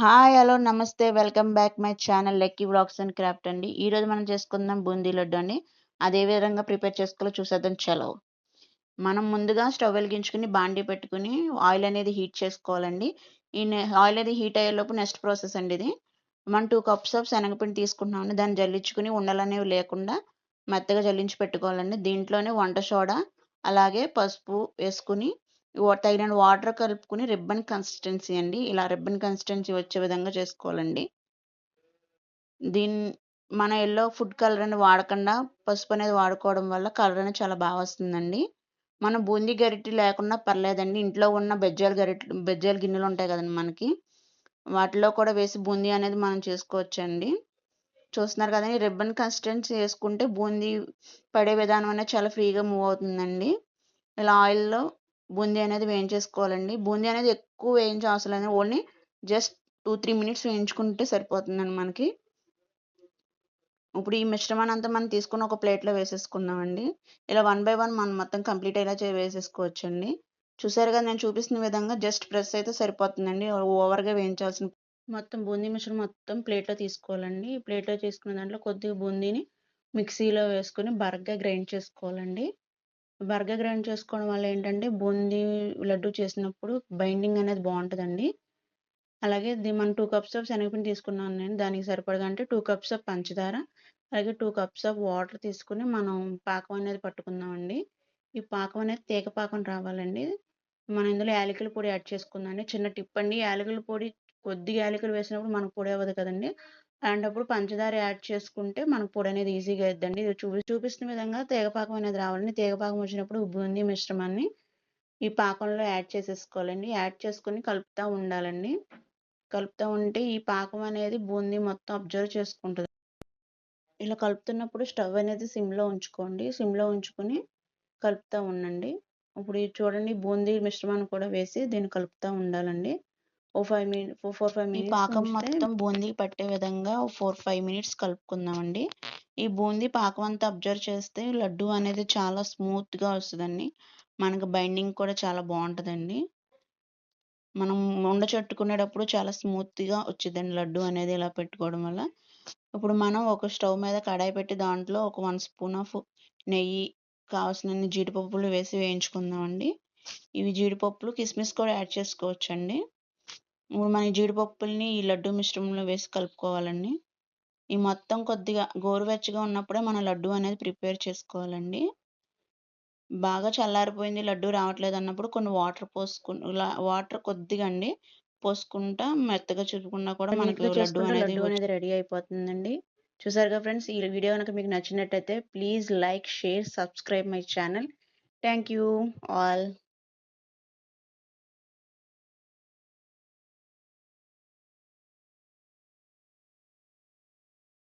Hi hello నమస్తే welcome back my channel lucky blogs and craft అండి. ఈరోజు మనం చేసుకుందాం బూందీ లడ్డు అండి. అదే విధంగా ప్రిపేర్ చేసుకోవాలో చూసేద్దాం. చలో. మనం ముందుగా స్టవ్ వెలిగించుకుని బాండీ పెట్టుకుని ఆయిల్ అనేది హీట్ చేసుకోవాలండి. ఈ ఆయిల్ అనేది హీట్ అయ్యేలోపు నెక్స్ట్ ప్రాసెస్ అండి ఇది. మనం టూ కప్స్ ఆఫ్ శనగపిండి తీసుకుంటున్నామండి దాన్ని జల్లించుకుని ఉండలనేవి లేకుండా మెత్తగా జల్లించి పెట్టుకోవాలండి. దీంట్లోనే వంట సోడా అలాగే పసుపు వేసుకుని తగిన వాటర్ కలుపుకుని రిబ్బన్ కన్సిస్టెన్సీ అండి. ఇలా రిబ్బన్ కన్సిస్టెన్సీ వచ్చే విధంగా చేసుకోవాలండి. దీన్ని మన ఎల్లో ఫుడ్ కలర్ అనేది వాడకుండా పసుపు అనేది వాడుకోవడం వల్ల కలర్ అనేది చాలా బాగా వస్తుందండి. మనం బూందీ గరిటె లేకున్నా పర్లేదండి. ఇంట్లో ఉన్న బెజ్జాల గరిటె బెజ్జాల గిన్నెలు ఉంటాయి కదండి మనకి. వాటిలో కూడా వేసి బూందీ అనేది మనం చేసుకోవచ్చండి. చూస్తున్నారు కదండి రిబ్బన్ కన్సిస్టెన్సీ వేసుకుంటే బూందీ పడే విధానం అనేది చాలా ఫ్రీగా మూవ్ అవుతుందండి. ఇలా ఆయిల్లో బూందీ అనేది వేయించేసుకోవాలండి. బూందీ అనేది ఎక్కువ వేయించే అవసరం లేదు. Only just two three minutes వేయించుకుంటే సరిపోతుందండి మనకి. ఇప్పుడు ఈ మిశ్రమాన్ని అంతా మనం తీసుకుని ఒక ప్లేట్లో వేసేసుకుందామండి. ఇలా వన్ బై వన్ మనం మొత్తం కంప్లీట్ అయ్యేలా వేసేసుకోవచ్చండి. చూసారు కదా నేను చూపిస్తున్న విధంగా జస్ట్ ప్రెస్ అయితే సరిపోతుందండి. ఓవర్గా వేయించాల్సిన మొత్తం బూందీ మిశ్రమం మొత్తం ప్లేట్లో తీసుకోవాలండి. ప్లేట్లో తీసుకున్న దాంట్లో కొద్దిగా బూందీని మిక్సీలో వేసుకుని బరగ్గా గ్రైండ్ చేసుకోవాలండి. బర్గ గ్రైండ్ చేసుకోవడం వల్ల ఏంటంటే బూందీ లడ్డు చేసినప్పుడు బైండింగ్ అనేది బాగుంటుందండి. అలాగే మనం టూ కప్స్ ఆఫ్ శనగపిండి తీసుకున్నాను నేను దానికి సరిపడగా అంటే టూ కప్స్ ఆఫ్ పంచదార అలాగే టూ కప్స్ ఆఫ్ వాటర్ తీసుకుని మనం పాకం అనేది పట్టుకుందామండి. ఈ పాకం అనేది తీగ పాకం రావాలండి. మనం ఇందులో యాలకుల పొడి యాడ్ చేసుకుందామండి చిన్న టిప్ అండి యాలకుల పొడి కొద్దిగా యాలకులు వేసినప్పుడు మనకు పొడి అవ్వదు కదండి. అండ్ అప్పుడు పంచదార యాడ్ చేసుకుంటే మనకు పొడి అనేది ఈజీగా అవుతుందండి ఇది చూపి చూపిస్తున్న విధంగా తీగపాకం అనేది రావాలండి. తీగపాకం వచ్చినప్పుడు బూందీ మిశ్రమాన్ని ఈ పాకంలో యాడ్ చేసేసుకోవాలండి. యాడ్ చేసుకుని కలుపుతూ ఉండాలండి. కలుపుతూ ఉంటే ఈ పాకం అనేది బూందీ మొత్తం అబ్జర్వ్ చేసుకుంటుంది. ఇలా కలుపుతున్నప్పుడు స్టవ్ అనేది సిమ్లో ఉంచుకోండి. సిమ్లో ఉంచుకొని కలుపుతూ ఉండండి. ఇప్పుడు చూడండి బూందీ మిశ్రమాన్ని కూడా వేసి దీన్ని కలుపుతూ ఉండాలండి. ఓ five minute four five minutes పాకం మొత్తం బూందీ పట్టే విధంగా ఫోర్ ఫైవ్ మినిట్స్ కలుపుకుందామండి. ఈ బూందీ పాకం అంతా అబ్జర్వ్ చేస్తే లడ్డు అనేది చాలా స్మూత్గా వస్తుందండి. మనకు బైండింగ్ కూడా చాలా బాగుంటుందండి. మనం ఉండ చుట్టుకునేటప్పుడు చాలా స్మూత్గా వచ్చిందండి లడ్డు అనేది ఇలా పెట్టుకోవడం వల్ల. ఇప్పుడు మనం ఒక స్టవ్ మీద కడాయి పెట్టి దాంట్లో ఒక వన్ స్పూన్ ఆఫ్ నెయ్యి కావాల్సిన జీడిపప్పులు వేసి వేయించుకుందామండి. ఇవి జీడిపప్పులు కిస్మిస్ కూడా యాడ్ చేసుకోవచ్చండి. ఇప్పుడు మన జీడిపప్పుల్ని ఈ లడ్డు మిశ్రమంలో వేసి కలుపుకోవాలండి. ఈ మొత్తం కొద్దిగా గోరువెచ్చగా ఉన్నప్పుడే మన లడ్డు అనేది ప్రిపేర్ చేసుకోవాలండి. బాగా చల్లారిపోయింది లడ్డు రావట్లేదు అన్నప్పుడు కొన్ని వాటర్ పోసుకు వాటర్ కొద్దిగా అండి పోసుకుంటా మెత్తగా చుట్టుకున్నా కూడా మనకి లడ్డు అనేది అనేది రెడీ అయిపోతుందండి. చూసారుగా ఫ్రెండ్స్ ఈ వీడియో కనుక మీకు నచ్చినట్టయితే please like share subscribe my channel. Thank you all.